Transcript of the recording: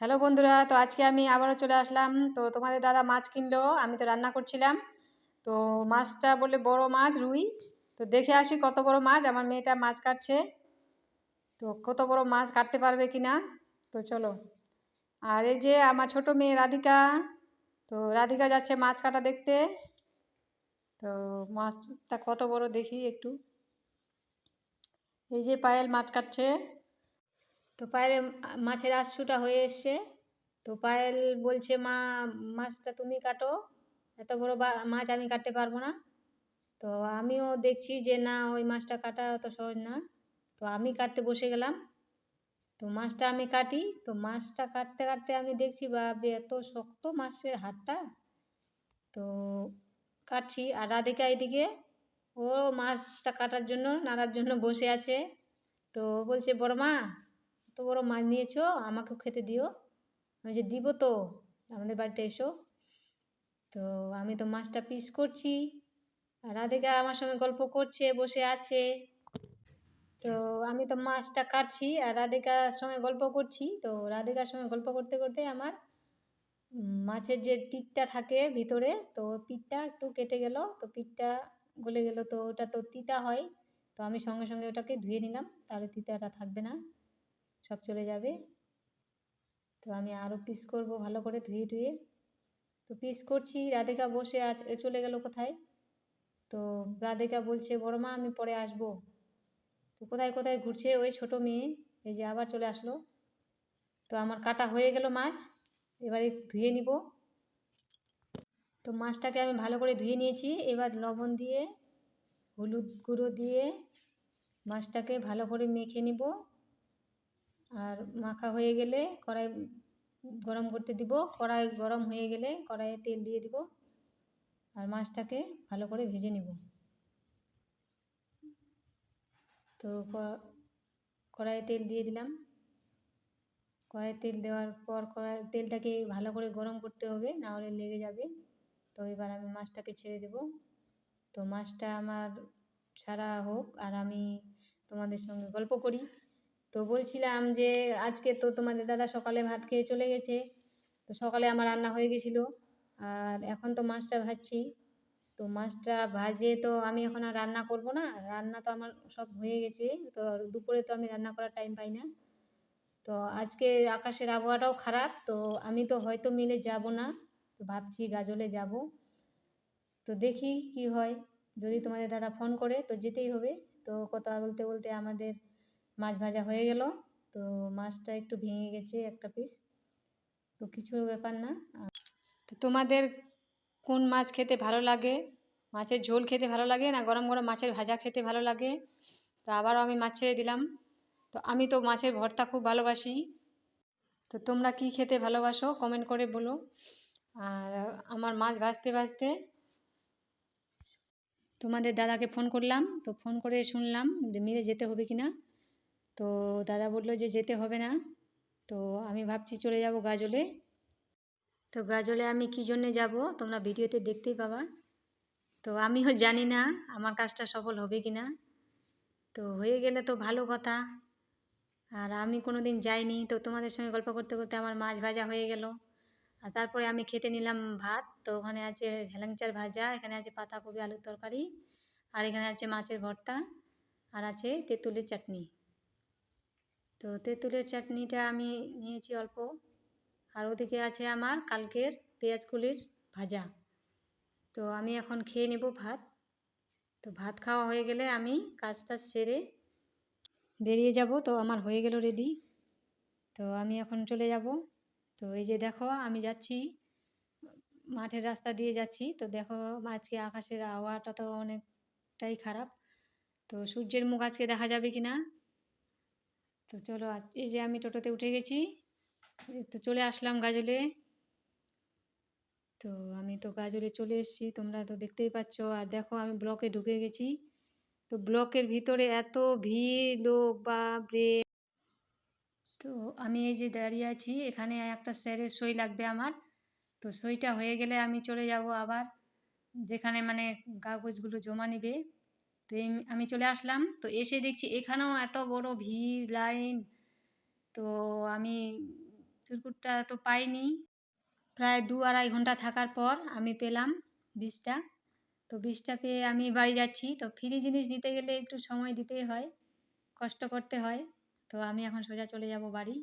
Hello বন্ধুরা, তো আজকে আমি আবারও চলে আসলাম। তো তোমাদের দাদা মাছ কিনলো, আমি তো রান্না করছিলাম। তো মাছটা বলে বড় মাছ, রুই। তো দেখে আসি কত বড় মাছ, আমার মেয়েটা মাছ কাটছে। তো কত বড় মাছ, কাটতে পারবে কি না তো চলো। আর এই যে আমার ছোট মেয়ে রাধিকা, তো রাধিকা যাচ্ছে মাছ কাটা দেখতে। তো মাছটা কত বড় দেখি একটু। এই যে পায়েল মাছ কাটছে। তো পায়েল মাছের আঁশটা হয়ে এসছে। তো পায়েল বলছে, মা, মাছটা তুমি কাটো। এত বড় মাছ আমি কাটতে পারব না। তো আমিও দেখছি যে, না, ওই মাছটা কাটা অত সহজ না। তো আমি কাটতে বসে গেলাম। তো মাছটা আমি কাটি। তো মাছটা কাটতে কাটতে আমি দেখছি বা এত শক্ত মাছের হাতটা তো কাটছি। আর রাধিকা এদিকে, ও মাছটা কাটার জন্য, নাড়ার জন্য বসে আছে। তো বলছে, বড় মা এত বড় মাছ নিয়েছো, আমাকেও খেতে দিও। আমি যে দিব তো, আমাদের বাড়িতে এসো। তো আমি তো মাছটা পিস করছি। রাধিকা আমার সঙ্গে গল্প করছে, বসে আছে। তো আমি তো মাছটা কাটছি আর রাধিকার সঙ্গে গল্প করছি। তো রাধিকার সঙ্গে গল্প করতে করতে আমার মাছের যে পিঠটা থাকে ভিতরে, তো পিঠটা একটু কেটে গেল। তো পিঠটা গলে গেল, তো ওটা তো তিতা হয়। তো আমি সঙ্গে সঙ্গে ওটাকে ধুয়ে নিলাম, তাহলে তিতাটা থাকবে না। সব চলে যাবে। তো আমি আরও পিস করব ভালো করে ধুয়ে ধুয়ে তো পিস করছি, রাধিকা বসে আজ চলে গেল কোথায়? তো রাধিকা বলছে, বড় মা, আমি পরে আসব। তো কোথায় কোথায় ঘুরছে ওই ছোট মেয়ে? এই যে আবার চলে আসলো। তো আমার কাটা হয়ে গেল মাছ, এবারে ধুয়ে নিব। তো মাছটাকে আমি ভালো করে ধুয়ে নিয়েছি। এবার লবণ দিয়ে, হলুদ গুঁড়ো দিয়ে মাছটাকে ভালো করে মেখে নিব। আর মাখা হয়ে গেলে কড়াই গরম করতে দিব। কড়াই গরম হয়ে গেলে কড়াইয়ে তেল দিয়ে দিব আর মাছটাকে ভালো করে ভেজে নিব। তো কড়াইয়ে তেল দিয়ে দিলাম। কড়াইয়ে তেল দেওয়ার পর কড়াই, তেলটাকে ভালো করে গরম করতে হবে, না হলে লেগে যাবে। তো এবার আমি মাছটাকে ছেড়ে দেব। তো মাছটা আমার ছাড়া হোক আর আমি তোমাদের সঙ্গে গল্প করি। তো বলছিলাম যে, আজকে তো তোমাদের দাদা সকালে ভাত খেয়ে চলে গেছে। তো সকালে আমার রান্না হয়ে গেছিল। আর এখন তো মাছটা ভাজছি। তো মাছটা ভাজে তো আমি এখন আর রান্না করব না। রান্না তো আমার সব হয়ে গেছে। তো দুপুরে তো আমি রান্না করার টাইম পাই না। তো আজকে আকাশের আবহাওয়াটাও খারাপ। তো আমি তো হয়তো মিলে যাব না। তো ভাবছি গাজলে যাব। তো দেখি কি হয়। যদি তোমাদের দাদা ফোন করে তো যেতেই হবে। তো কথা বলতে বলতে আমাদের মাছ ভাজা হয়ে গেল। তো মাছটা একটু ভেঙে গেছে একটা পিস তো কিছু ব্যাপার না। তো তোমাদের কোন মাছ খেতে ভালো লাগে? মাছের ঝোল খেতে ভালো লাগে না গরম গরম মাছের ভাজা খেতে ভালো লাগে? তো আবারও আমি মাছ ছেড়ে দিলাম। তো আমি তো মাছের ভর্তা খুব ভালোবাসি। তো তোমরা কি খেতে ভালোবাসো কমেন্ট করে বলো। আর আমার মাছ ভাজতে ভাজতে তোমাদের দাদাকে ফোন করলাম। তো ফোন করে শুনলাম যে মিলে যেতে হবে কি না তো দাদা বলল যে যেতে হবে না। তো আমি ভাবছি চলে যাব গাজলে। তো গাজলে আমি কী জন্যে যাব? তোমরা ভিডিওতে দেখতেই পাবা। তো আমিও জানি না আমার কাজটা সফল হবে কি না তো হয়ে গেলে তো ভালো কথা। আর আমি কোনো দিন যাইনি। তো তোমাদের সঙ্গে গল্প করতে করতে আমার মাছ ভাজা হয়ে গেল। আর তারপরে আমি খেতে নিলাম ভাত। তো ওখানে আছে হেলেংচার ভাজা, এখানে আছে পাতাকপি, আলুর তরকারি, আর এখানে আছে মাছের ভর্তা, আর আছে তেঁতুলের চাটনি। তো তেঁতুলের চাটনিটা আমি নিয়েছি অল্প। আর ওদিকে আছে আমার কালকের পেঁয়াজ কুলির ভাজা। তো আমি এখন খেয়ে নেব ভাত। তো ভাত খাওয়া হয়ে গেলে আমি কাজটা সেরে বেরিয়ে যাব। তো আমার হয়ে গেল রেডি। তো আমি এখন চলে যাব। তো এই যে দেখো, আমি যাচ্ছি, মাঠের রাস্তা দিয়ে যাচ্ছি। তো দেখো, আজকে আকাশের আবহাওয়াটা তো অনেকটাই খারাপ। তো সূর্যের মুখ আজকে দেখা যাবে কি না তো চলো এই যে আমি টোটোতে উঠে গেছি তো চলে আসলাম গাজলে। তো আমি তো গাজলে চলে এসেছি, তোমরা তো দেখতেই পাচ্ছ। আর দেখো আমি ব্লকে ঢুকে গেছি। তো ব্লকের ভিতরে এত ভিড় লোক বা তো আমি এই যে দাঁড়িয়ে আছি, এখানে একটা স্যারের সই লাগবে আমার। তো সইটা হয়ে গেলে আমি চলে যাব আবার, যেখানে মানে কাগজগুলো জমা নেবে। তো আমি চলে আসলাম। তো এসে দেখছি এখানেও এত বড় ভিড়, লাইন। তো আমি চুরকুটটা তো পাইনি। প্রায় দু আড়াই ঘণ্টা থাকার পর আমি পেলাম বীজটা। তো বীজটা পেয়ে আমি বাড়ি যাচ্ছি। তো ফ্রি জিনিস দিতে গেলে একটু সময় দিতেই হয়, কষ্ট করতে হয়। তো আমি এখন সোজা চলে যাব বাড়ি।